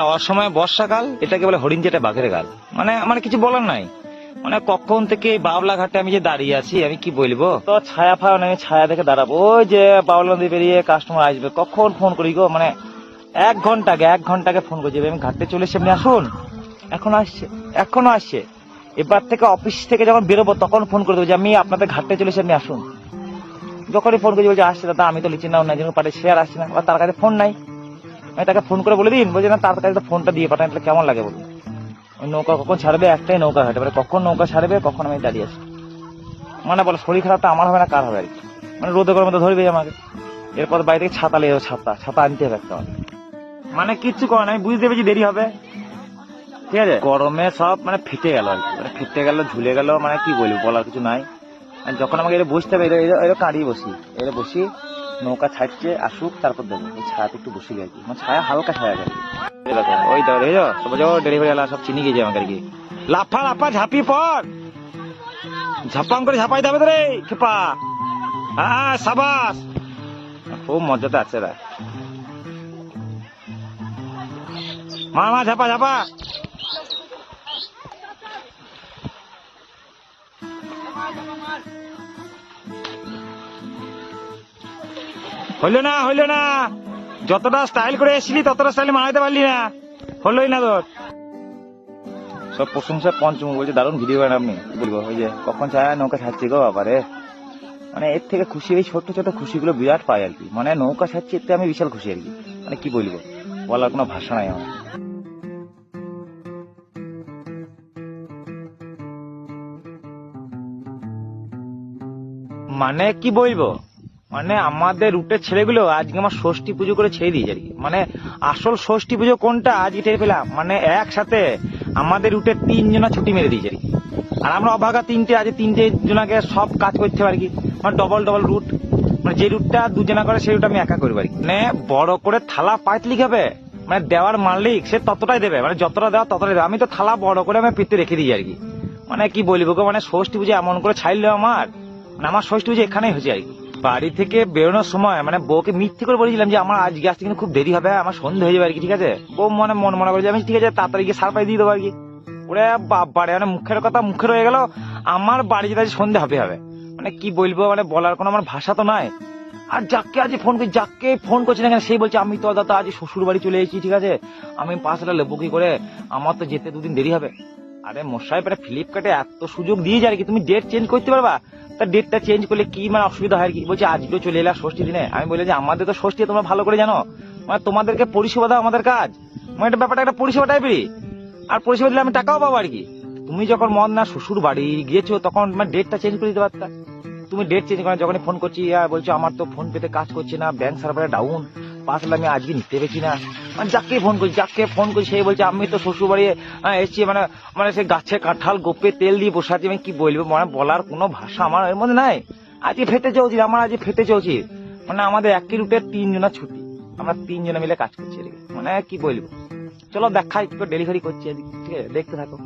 অসময়ে বর্ষাকাল, এটাকে বলে হরিণ যেটা বাঘের গাল। মানে আমার কিছু বলার নাই। মানে কখন থেকে বাবলা ঘাটে আমি যে দাঁড়িয়ে আছি, আমি কি বলব? তো ছায়া ফায়া আমি ছায়া দেখে দাঁড়াবো। ওই যে বাবলা নদী বেরিয়ে কাস্টমার আসবে, কখন ফোন করি গো? মানে এক ঘণ্টা আগে, এক ঘণ্টা আগে ফোন করছি। আমি ঘাটে চলে এসে আসুন। এখন আসছে, এখনও আসছে। এবার থেকে অফিস থেকে যখন বেরোবো, তখন ফোন করে দেবো যে, আমি আপনাদের ঘাটে চলে এসে আপনি আসুন। যখনই ফোন করছি, বলছে, আসছে দাদা, আমি তো লিচি নাও না পারে, সে আর আসছে না। তার কাছে ফোন নাই। আমি তাকে ফোন করে বলে দিন, বলছে, না, তার কাছে ফোনটা দিয়ে পাঠান, তাহলে কেমন লাগে বলুন? ওই নৌকা কখন ছাড়বে, একটাই নৌকা ঘাটে এবারে কখন নৌকা ছাড়বে, কখন আমি দাঁড়িয়ে আছি। মানে বলো, শরীর খারাপটা আমার হবে না, কার হবে আর কি? মানে রোদে গরমে তো ধরবেই আমাকে। এরপর বাড়ি থেকে ছাতা লেগে ছাতা ছাতা আনতে হবে একটা মানে কিচ্ছু করে আমি বুঝতে পেরেছি দেরি হবে। ঠিক আছে? গরমে সব মানে ফেটে গেল আর কি মানে ফেটে গেল, ঝুলে গেল মানে কি বলব, বলার কিছু নাই। যখন আমাকে এটা বসতে হবে এটা কাঁড়িয়ে বসি। এটা বসি নৌকা ছাড়ছে, আসুক, তারপর দেবো ওই ছায়াতে একটু বসে গেছি। মানে ছায়া হালকা ছায়া দেখো, ওই সব যাও ডেলিভারি আলা সব চিনি গেছে আমাকে আর কি। লাফা লাফা, ঝাঁপি পর। ঝাপাং করে ঝাপাই দেবে তো রে, খেপা। হ্যাঁ সাবাস। খুব মজাতে আছে রা। মা মা, ঝাপা ঝাপা। হইল না, হইল না। যতটা স্টাইল করে এসেছিলি, ততটা স্টাইল মারাইতে পারলি না। হলোই না তোর। সব প্রশংসা পঞ্চমুখ, বলছে দারুণ ভিডিও বানান আপনি। বলব, ওই যে কখন ছায়া নৌকা ছাড়ছি গো বাবারে। মানে এর থেকে খুশি এই ছোট ছোট খুশিগুলো বিরাট পাই আর কি। মানে নৌকা ছাড়ছি এতে আমি বিশাল খুশি আর কি। মানে কি বলব, বলার কোনো ভাষা নাই আমার। মানে কি বলব? মানে আমাদের রুটের ছেলেগুলো আজকে আমার ষষ্ঠী পুজো করে ছেড়ে দিয়েছে আর কি। মানে আসল ষষ্ঠী পুজো কোনটা আজকে টের পেলাম। মানে একসাথে আমাদের রুটে তিনজনা ছুটি মেরে দিয়েছে আর কি। আর আমরা অভাগা তিনটে আজ তিনটে জনাকে সব কাজ করতে পারি কি। মানে ডবল ডবল রুট মানে যে রুটটা দুজনা করে সেই রুট আমি একা করতে পারি মানে বড় করে থালা পাইতলি হবে। মানে দেওয়ার মালিক, সে ততটাই দেবে। মানে যতটা দেওয়া ততটাই দেবে। আমি তো থালা বড় করে আমি পেতে রেখে দিই আর কি। মানে কি বলব মানে ষষ্ঠী পুজো এমন করে ছাইলো আমার। আমার ষষ্ঠী পুজো এখানেই হয়েছে আর বাড়ি থেকে বেরোনোর সময় মানে বউকে মিথ্যে করে বলেছিলাম যে, আমার আজকে আসতে কিন্তু খুব দেরি হবে, আমার সন্ধে হয়ে যাবে আর কি, ঠিক আছে? বউ মনে মন মনে করে যে আমি ঠিক আছে, তাড়াতাড়ি গিয়ে সারপ্রাইজ দিয়ে দেবো আর কি। ওরে বাবারে মানে মুখের কথা মুখে রয়ে গেল, আমার বাড়ি যেতে সন্ধে হবে হবে। মানে কি বলব মানে বলার কোনো আমার ভাষা তো নাই। আর যাকে আজ ফোন করি, যাকে ফোন করছি না কেন, সেই বলছে, আমি তো দাদা আজ শ্বশুর বাড়ি চলে এসেছি, ঠিক আছে? আমি পাঁচটা লেবু কি করে? আমার তো যেতে দুদিন দেরি হবে। আরে মশাই মানে ফ্লিপকার্টে এত সুযোগ দিয়ে যায় কি, তুমি ডেট চেঞ্জ করতে পারবা? তা ডেটটা চেঞ্জ করলে কি মানে অসুবিধা হয় কি? বলছে, আজকেও চলে এলাম ষষ্ঠী দিনে। আমি বলি যে, আমাদের তো ষষ্ঠী, তোমরা ভালো করে জানো। মানে তোমাদেরকে পরিষেবা দাও আমাদের কাজ। মানে এটা ব্যাপারটা একটা পরিষেবা টাইপেরই আর পরিষেবা দিলে আমি টাকাও পাবো আর কি। তুমি যখন মন না, শ্বশুর বাড়ি গিয়েছো, তখন মানে ডেটটা চেঞ্জ করে দিতে পারতা। তুমি ডেট চেঞ্জ করে, যখনই ফোন করছি বলছো, আমার তো ফোন পেতে কাজ করছে না ব্যাংক সার্ভারে ডাউন পাশলে আমি আজকে নিতে পেরেছি না। মানে যাকে ফোন করছি যাকে ফোন করছি সেই বলছে, আমি তো শ্বশুর বাড়ি এসেছি মানে মানে সে গাছে কাঁঠাল, গোপে তেল দিয়ে বসে আছি, আমি কি বলব? মানে বলার কোনো ভাষা আমার এর মধ্যে নাই। আজকে ফেটে চলছি, আমার আজকে ফেটে চলছি। মানে আমাদের একই রুটে তিনজনা ছুটি। আমরা তিনজনে মিলে কাজ করছি মানে কি বলব? চলো দেখাই ডেলিভারি করছি এদিকে, ঠিক আছে? দেখতে থাকো।